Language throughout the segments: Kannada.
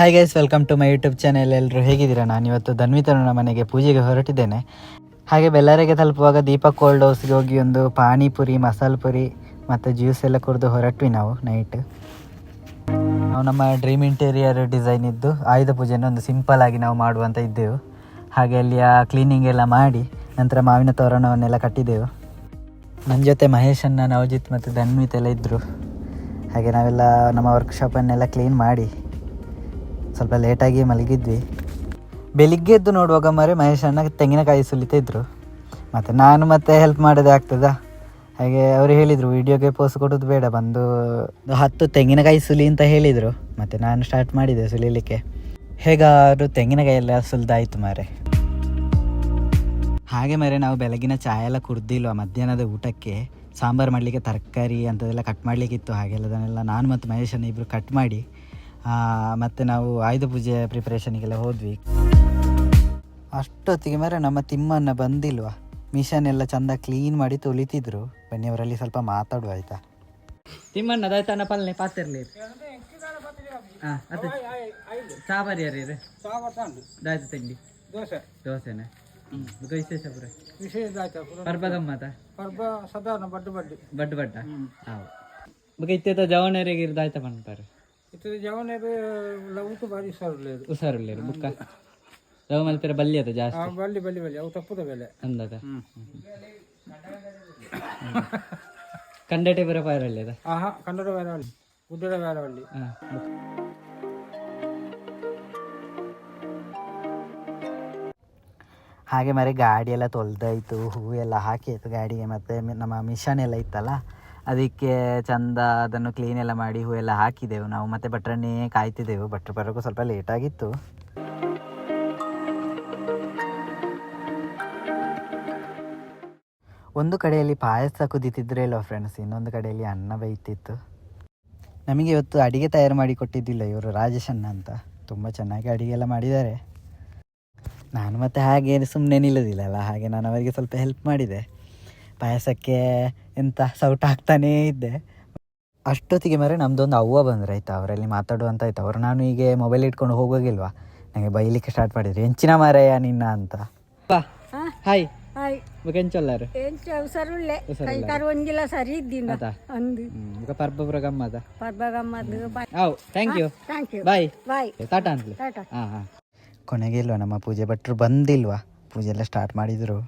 Hi guys welcome to my YouTube channel ಎಲ್ಲರೂ ಹೇಗಿದ್ದೀರಾ? ನಾನು ಇವತ್ತು ಧನ್ವಿತರನ ಮನೆಗೆ ಪೂಜೆಗೆ ಹೊರಟಿದ್ದೇನೆ. ಹಾಗೆ ಬೆಳ್ಳಾರಿಗೆ ತಲುಪುವಾಗ ದೀಪಕ್ ಕೋಲ್ಡ್ ಹೌಸ್ಗೆ ಹೋಗಿ ಒಂದು ಪಾನಿಪುರಿ, ಮಸಾಲ ಪುರಿ ಮತ್ತು ಜ್ಯೂಸ್ ಎಲ್ಲ ಕುಡಿದು ಹೊರಟ್ವಿ ನಾವು ನೈಟ್ ನಾವು ನಮ್ಮ ಡ್ರೀಮ್ ಇಂಟೀರಿಯರ್ ಡಿಸೈನ್ ಇದ್ದು ಆಯುಧ ಪೂಜೆಯನ್ನು ಒಂದು ಸಿಂಪಲ್ ಆಗಿ ನಾವು ಮಾಡುವಂತ ಇದ್ದೆವು. ಹಾಗೆ ಅಲ್ಲಿಯ ಕ್ಲೀನಿಂಗ್ ಎಲ್ಲ ಮಾಡಿ ನಂತರ ಮಾವಿನ ತೋರಣವನ್ನೆಲ್ಲ ಕಟ್ಟಿದ್ದೆವು ನನ್ನ ಜೊತೆ ಮಹೇಶನ್ನ ನವಜಿತ್ ಮತ್ತು ಧನ್ವಿತ್ ಎಲ್ಲ ಇದ್ದರು ಹಾಗೆ ನಾವೆಲ್ಲ ನಮ್ಮ ವರ್ಕ್ಶಾಪನ್ನೆಲ್ಲ ಕ್ಲೀನ್ ಮಾಡಿ ಸ್ವಲ್ಪ ಲೇಟಾಗಿ ಮಲಗಿದ್ವಿ. ಬೆಳಿಗ್ಗೆ ಎದ್ದು ನೋಡುವಾಗ ಮರೆ ಮಹೇಶ್ ಅಣ್ಣ ತೆಂಗಿನಕಾಯಿ ಸುಲಿತಿದ್ರು ಮತ್ತು ನಾನು ಮತ್ತೆ ಹೆಲ್ಪ್ ಮಾಡೋದೇ ಆಗ್ತದಾ? ಹಾಗೆ ಅವರು ಹೇಳಿದರು ವಿಡಿಯೋಗೆ ಪೋಸ್ ಕೊಡೋದು ಬೇಡ, ಬಂದು ಹತ್ತು ತೆಂಗಿನಕಾಯಿ ಸುಲಿ ಅಂತ ಹೇಳಿದರು. ಮತ್ತು ನಾನು ಸ್ಟಾರ್ಟ್ ಮಾಡಿದೆ ಸುಲಿಲಿಕ್ಕೆ. ಹೇಗಾದ್ರು ತೆಂಗಿನಕಾಯಿ ಎಲ್ಲ ಸುಲಿದಾಯಿತು ಮಾರೆ. ಹಾಗೆ ಮರೆ ನಾವು ಬೆಳಗಿನ ಚಾಯ ಎಲ್ಲ ಕುಡ್ದಿಲ್ವ, ಮಧ್ಯಾಹ್ನದ ಊಟಕ್ಕೆ? ಸಾಂಬಾರು ಮಾಡಲಿಕ್ಕೆ ತರಕಾರಿ ಅಂಥದ್ದೆಲ್ಲ ಕಟ್ ಮಾಡಲಿಕ್ಕಿತ್ತು ಹಾಗೆಲ್ಲದನ್ನೆಲ್ಲ ನಾನು ಮತ್ತು ಮಹೇಶನ ಇಬ್ಬರು ಕಟ್ ಮಾಡಿ ಮತ್ತೆ ನಾವು ಆಯುಧ ಪೂಜೆ ಪ್ರಿಪ್ರೇಷನಿಗೆಲ್ಲ ಹೋದ್ವಿ. ಅಷ್ಟೊತ್ತಿಗೆ ಮರೆ ನಮ್ಮ ತಿಮ್ಮನ್ನ ಬಂದಿಲ್ವಾ? ಮಿಷನ್ ಎಲ್ಲ ಚಂದ ಕ್ಲೀನ್ ಮಾಡಿ ತೊಳಿತಿದ್ರು. ಬನ್ನಿ ಅವರಲ್ಲಿ ಸ್ವಲ್ಪ ಮಾತಾಡುವ ಆಯ್ತಾ? ತಿಮ್ಮಣ್ಣ ದಾಯ್ತಾನ ಪಲ್ಲೆ ಪಾತಿರ್ಲಿ ಸಾಂಬಾರು ಯಾರು ದಾಯ್ತು ತಿಂಡಿ. ದೋಸೆ. ದೋಸೆನೆ? ಹ್ಞೂ ವಿಶೇಷ ಪುರ. ವಿಶೇಷ ಆಯ್ತಾ ಪರ್ಬ ಗಮ್ಮತ ಪರ್ಬ ಸಾಧಾರಣ ಬಡ್ಡು ಬಡ್ಡಿ. ಬಡ್ಡು ಬಡ್ಡ? ಹಾಂ ಬಗೆ ಇತ್ತ ಜವಾನರಿಗೆ ಇರ್ದಾಯ್ತ ಬಂತಾರೆ ಇತ್ತು ಜವನೇರು ಊಟ ಬಾರಿ ಸರలేదు ಹುಷಾರಿಲ್ಲ ಬುಕ್ಕ ಲವ್ ಮಲ್ಪೆರ ಬಲ್ಲಿ ಅದ ಜಾಸ್ತಿ. ಬಲ್ಲಿ ಬಲ್ಲಿ ಬಲ್ಲಿ. ಅವು ತಪ್ಪುದ ಬೆಲೆ. ಅಂದದ? ಕಂಡಟೆ ಬರ ಪಾರಲ್ಲಿ ಅದ ಆಹಾ ಕನ್ನಡ ಬೇರವಲ್ಲಿ ಉದ್ದಡ ಬೇರೆ ಅಲ್ಲಿ. ಹಾಗೆ ಮರೆ ಗಾಡಿ ಎಲ್ಲ ತೊಳ್ದಾಯ್ತು ಹೂವು ಎಲ್ಲ ಹಾಕಿ ಆಯ್ತು ಗಾಡಿಗೆ ಮತ್ತೆ ನಮ್ಮ ಮಿಷನ್ ಎಲ್ಲ ಇತ್ತಲ್ಲ? ಅದಕ್ಕೆ ಚಂದ ಅದನ್ನು ಕ್ಲೀನ್ ಎಲ್ಲ ಮಾಡಿ ಹೂವೆಲ್ಲ ಹಾಕಿದೆವು ನಾವು. ಮತ್ತೆ ಭಟ್ರನ್ನೇ ಕಾಯ್ತಿದ್ದೆವು ಭಟ್ರು ಬರೋಕ್ಕೂ ಸ್ವಲ್ಪ ಲೇಟ್ ಆಗಿತ್ತು. ಒಂದು ಕಡೆಯಲ್ಲಿ ಪಾಯಸ ಕುದಿತಿದ್ರೆ ಇಲ್ಲ ಫ್ರೆಂಡ್ಸ್ ಇನ್ನೊಂದು ಕಡೆಯಲ್ಲಿ ಅನ್ನ ಬೈತಿತ್ತು ನಮಗೆ ಇವತ್ತು ಅಡಿಗೆ ತಯಾರು ಮಾಡಿ ಕೊಟ್ಟಿದ್ದಿಲ್ಲ ಇವರು ರಾಜೇಶ್ ಅಣ್ಣ ಅಂತ. ತುಂಬ ಚೆನ್ನಾಗಿ ಅಡಿಗೆ ಎಲ್ಲ ಮಾಡಿದ್ದಾರೆ. ನಾನು ಮತ್ತೆ ಹಾಗೆ ಸುಮ್ಮನೆ ನಿಲ್ಲೋದಿಲ್ಲಲ್ಲ ಹಾಗೆ ನಾನು ಅವರಿಗೆ ಸ್ವಲ್ಪ ಹೆಲ್ಪ್ ಮಾಡಿದೆ. ಪಾಯಸಕ್ಕೆ ಎಂತ ಸೌಟ್ ಹಾಕ್ತಾನೇ ಇದ್ದೆ. ಅಷ್ಟೊತ್ತಿಗೆ ಮರೆ ನಮ್ಮದೊಂದು ಅವ್ವ ಬಂದ್ರೆ ಆಯ್ತಾ ಅವರಲ್ಲಿ ಮಾತಾಡುವಂತ ಆಯ್ತು. ಅವರು ನಾನು ಹೀಗೆ ಮೊಬೈಲ್ ಇಟ್ಕೊಂಡು ಹೋಗೋಗಿಲ್ವಾ ನನಗೆ ಬೈಲಿಕ್ಕೆ ಸ್ಟಾರ್ಟ್ ಮಾಡಿದ್ರು. ಹೆಂಚಿನ ಮರೆಯ ನಿನ್ನ ಅಂತ. ಹಾಯ್ ಹಾಯ್ ಕೆಂಚೊಲ್ಲಾರು ಎಂಚ ಹುಷಾರುಳ್ಳೆ. ಹುಷಾರಿಲ್ಲ. ಕೈ ಕಾರು ಒಂದಿಲ್ಲ ಸರಿ ಇದ್ದೀನ. ಒಂದು ಈಗ ಪರ್ಬಪುರ ಗಮ್ಮದ ಪರ್ಬ ಗಮ್ಮದ how thank you thank you bye bye tata ಅಂತ ಟಾಟಾ. ಹಾಂ ಹಾಂ. ಕೊನೆಗೆ ಇಲ್ವಾ ನಮ್ಮ ಪೂಜೆ ಭಟ್ರು ಬಂದಿಲ್ವಾ? ಪೂಜೆ ಎಲ್ಲ ಸ್ಟಾರ್ಟ್ ಮಾಡಿದರು.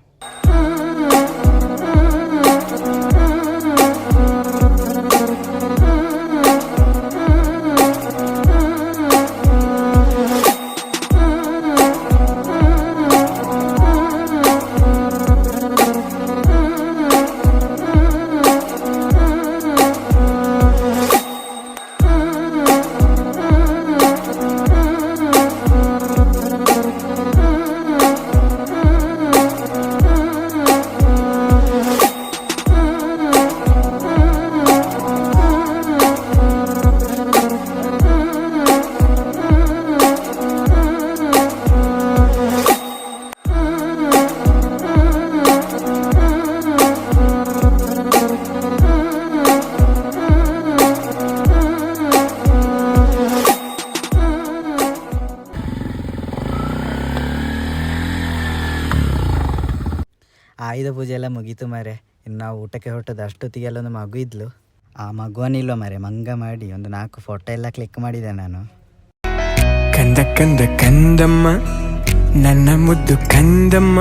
ಆಯುಧ ಪೂಜೆ ಎಲ್ಲ ಮುಗೀತು ಮಾರೆ ಇನ್ನು ನಾವು ಊಟಕ್ಕೆ ಹೊಟ್ಟದ್ದು ಅಷ್ಟೊತ್ತಿಗೆಲ್ಲ ಒಂದು ಮಗು ಇದ್ಲು. ಆ ಮಗುವನಿಲ್ವ ಮಾರೆ ಮಂಗ ಮಾಡಿ ಒಂದು ನಾಲ್ಕು ಫೋಟೋ ಎಲ್ಲ ಕ್ಲಿಕ್ ಮಾಡಿದೆ ನಾನು. ಕಂದ ಕಂದ ಕಂದಮ್ಮ ನನ್ನ ಮುದ್ದು ಕಂದಮ್ಮ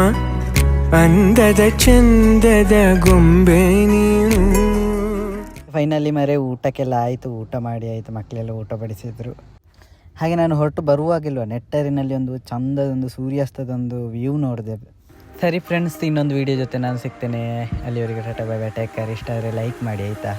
ಅಂದದ ಚಂದದ ಗೊಂಬೆ ನೀನು. ಫೈನಲಿ ಮರೆ ಊಟಕ್ಕೆಲ್ಲ ಆಯಿತು ಊಟ ಮಾಡಿ ಆಯಿತು ಮಕ್ಕಳೆಲ್ಲ ಊಟ ಬಡಿಸಿದ್ರು. ಹಾಗೆ ನಾನು ಹೊರಟು ಬರುವಾಗಿಲ್ವ ನೆಟ್ಟರಿನಲ್ಲಿ ಒಂದು ಚಂದದೊಂದು ಸೂರ್ಯಾಸ್ತದೊಂದು ವ್ಯೂ ನೋಡಿದೆ. ಸರಿ ಫ್ರೆಂಡ್ಸ್ ಇನ್ನೊಂದು ವೀಡಿಯೋ ಜೊತೆ ನಾನು ಸಿಗ್ತೇನೆ. ಅಲ್ಲಿವರೆಗೆ tata bye bye take care ಇಷ್ಟ ಆದರೆ ಲೈಕ್ ಮಾಡಿ, ಆಯಿತಾ?